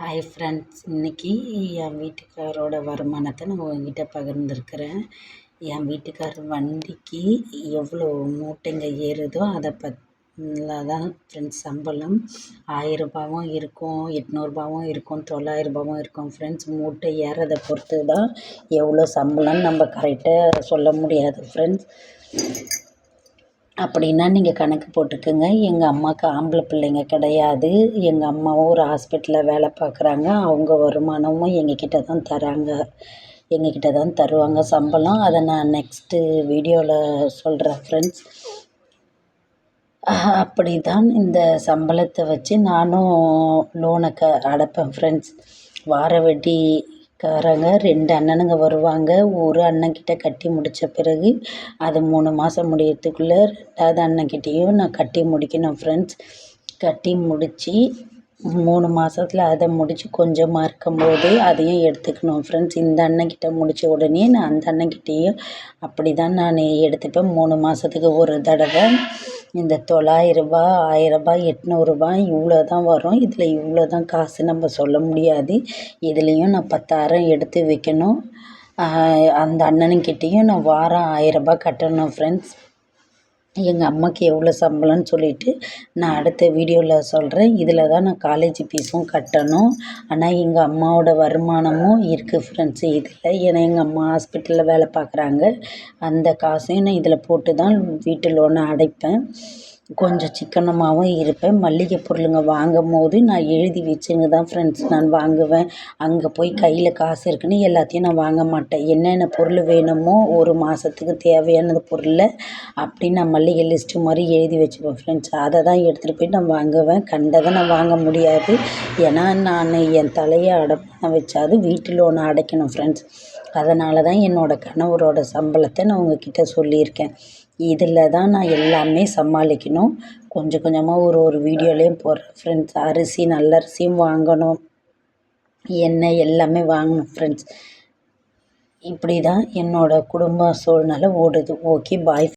Hi friends இன்றைக்கி என் வீட்டுக்காரோட வருமானத்தை நான் உங்ககிட்ட பகிர்ந்துருக்கிறேன். என் வீட்டுக்காரர் வண்டிக்கு எவ்வளோ மூட்டைங்க ஏறுதோ அதை பத் தான் ஃப்ரெண்ட்ஸ் சம்பளம் ஆயிரரூபாவும் இருக்கும் எட்நூறுபாவும் இருக்கும் தொள்ளாயிரரூபாவும் இருக்கும். ஃப்ரெண்ட்ஸ் மூட்டை ஏறதை பொறுத்து தான் எவ்வளோ சம்பளம்னு நம்ம கரெக்டாக சொல்ல முடியாது. ஃப்ரெண்ட்ஸ் அப்படின்னா நீங்கள் கணக்கு போட்டுக்கோங்க. எங்கள் அம்மாவுக்கு ஆம்பளை பிள்ளைங்க கிடையாது. எங்கள் அம்மாவும் ஒரு ஹாஸ்பிட்டலில் வேலை பார்க்குறாங்க அவங்க வருமானமும் எங்கக்கிட்ட தான் தராங்க. எங்கக்கிட்ட தான் தருவாங்க சம்பளம். அதை நான் நெக்ஸ்ட்டு வீடியோவில் சொல்கிறேன் ஃப்ரெண்ட்ஸ் அப்படி தான் இந்த சம்பளத்தை வச்சு நானும் லோனை க அடைப்பேன் ஃப்ரெண்ட்ஸ் வார வட்டி காரங்க ரெண்டு அண்ணனுங்க வருவாங்க. ஒரு அண்ணன்கிட்ட கட்டி முடித்த பிறகு அது மூணு மாதம் முடியறதுக்குள்ளே ரெண்டாவது அண்ணன்கிட்டேயும் நான் கட்டி முடிக்கணும் ஃப்ரெண்ட்ஸ் கட்டி முடித்து மூணு மாதத்துல அதை முடித்து கொஞ்சமாக இருக்கும்போது அதையும் எடுத்துக்கணும் ஃப்ரெண்ட்ஸ் இந்த அண்ணன்கிட்ட முடித்த உடனே நான் அந்த அண்ணன்கிட்டேயும் அப்படி தான் நான் எடுத்துப்பேன். மூணு மாதத்துக்கு ஒரு தடவை இந்த தொள்ளாயிரரூபா ஆயிரரூபா எட்நூறுபா இவ்வளோ தான் வரும். இதில் இவ்வளோ தான் காசு நம்ம சொல்ல முடியாது. இதுலேயும் நான் பத்தாயிரம் எடுத்து வைக்கணும். அந்த அண்ணனுக்கிட்டேயும் நான் வாரம் ஆயிரரூபா கட்டணும் ஃப்ரெண்ட்ஸ் எங்கள் அம்மாவுக்கு எவ்வளோ சம்பளம்னு சொல்லிவிட்டு நான் அடுத்த வீடியோவில் சொல்கிறேன் இதில் தான் நான் காலேஜ் ஃபீஸும் கட்டணும். ஆனால் எங்கள் அம்மாவோட வருமானமும் இருக்குது ஃப்ரெண்ட்ஸ் இதில் ஏன்னா எங்கள் அம்மா ஹாஸ்பிட்டலில் வேலை பார்க்குறாங்க. அந்த காசையும் நான் இதில் போட்டு தான் வீட்டு லோனை அடைப்பேன். கொஞ்சம் சிக்கனமாகவும் இருப்பேன். மளிகை பொருளுங்க வாங்கும் போது நான் எழுதி வச்சுங்க தான் ஃப்ரெண்ட்ஸ் நான் வாங்குவேன். அங்கே போய் கையில் காசு இருக்குன்னு எல்லாத்தையும் நான் வாங்க மாட்டேன். என்னென்ன பொருள் வேணுமோ ஒரு மாதத்துக்கு தேவையானது பொருளை அப்படி நான் மளிகை லிஸ்ட்டு மாதிரி எழுதி வச்சுப்பேன் ஃப்ரெண்ட்ஸ் அதை தான் எடுத்துகிட்டு போய் நான் வாங்குவேன். கண்டதை நான் வாங்க முடியாது. ஏன்னா நான் என் தலையை அடமான வச்சாது வீட்டு லோனை அடைக்கணும் ஃப்ரெண்ட்ஸ் அதனால தான் என்னோடய கணவரோட சம்பளத்தை நான் உங்ககிட்ட சொல்லியிருக்கேன். இதில் தான் நான் எல்லாமே சமாளிக்கணும். கொஞ்சம் கொஞ்சமாக ஒரு ஒரு வீடியோலேயும் போடுறேன் ஃப்ரெண்ட்ஸ் அரிசி நல்ல அரிசியும் வாங்கணும். எண்ணெய் எல்லாமே வாங்கணும் ஃப்ரெண்ட்ஸ் இப்படி தான் என்னோடய குடும்ப சூழ்நிலை ஓடுது. Okay bye